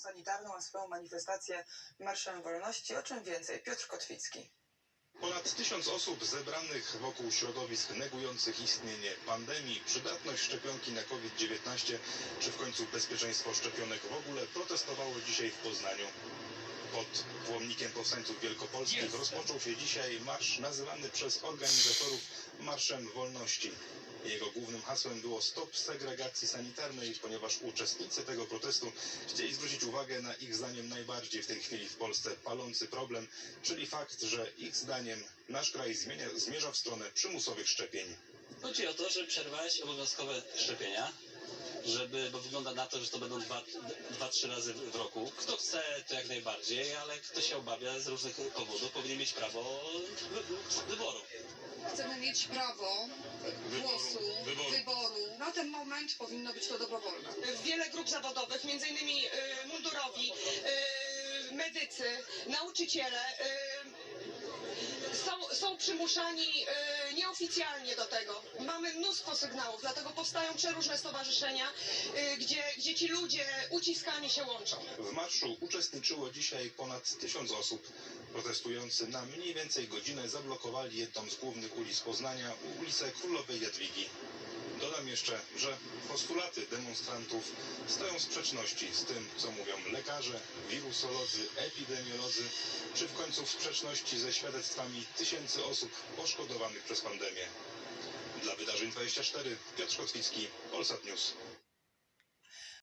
sanitarną, a swoją manifestację Marszem Wolności. O czym więcej? Piotr Kotwicki. Ponad tysiąc osób zebranych wokół środowisk negujących istnienie pandemii, przydatność szczepionki na COVID-19 czy w końcu bezpieczeństwo szczepionek w ogóle protestowało dzisiaj w Poznaniu. Pod pomnikiem powstańców wielkopolskich rozpoczął się dzisiaj marsz nazywany przez organizatorów Marszem Wolności. Jego głównym hasłem było stop segregacji sanitarnej, ponieważ uczestnicy tego protestu chcieli zwrócić uwagę na ich zdaniem najbardziej w tej chwili w Polsce palący problem, czyli fakt, że ich zdaniem nasz kraj zmienia, zmierza w stronę przymusowych szczepień. Chodzi o to, żeby przerwać obowiązkowe szczepienia, żeby, bo wygląda na to, że to będą dwa, dwa trzy razy w roku. Kto chce, to jak najbardziej, ale kto się obawia z różnych powodów, powinien mieć prawo wy- wyboru. Mieć prawo głosu, wyboru. wyboru. Na ten moment powinno być to dobrowolne. wiele grup zawodowych, między innymi y, mundurowi, y, medycy, nauczyciele y, przymuszani y, nieoficjalnie do tego. Mamy mnóstwo sygnałów, dlatego powstają przeróżne stowarzyszenia, y, gdzie, gdzie ci ludzie uciskani się łączą. W marszu uczestniczyło dzisiaj ponad tysiąc osób. Protestujący na mniej więcej godzinę zablokowali jedną z głównych ulic Poznania, ulicę Królowej Jadwigi. Dodam jeszcze, że postulaty demonstrantów stoją w sprzeczności z tym, co mówią lekarze, wirusolodzy, epidemiolodzy, czy w końcu w sprzeczności ze świadectwami tysięcy osób poszkodowanych przez pandemię. Dla Wydarzeń 24 Piotr Kotwicki, Polsat News.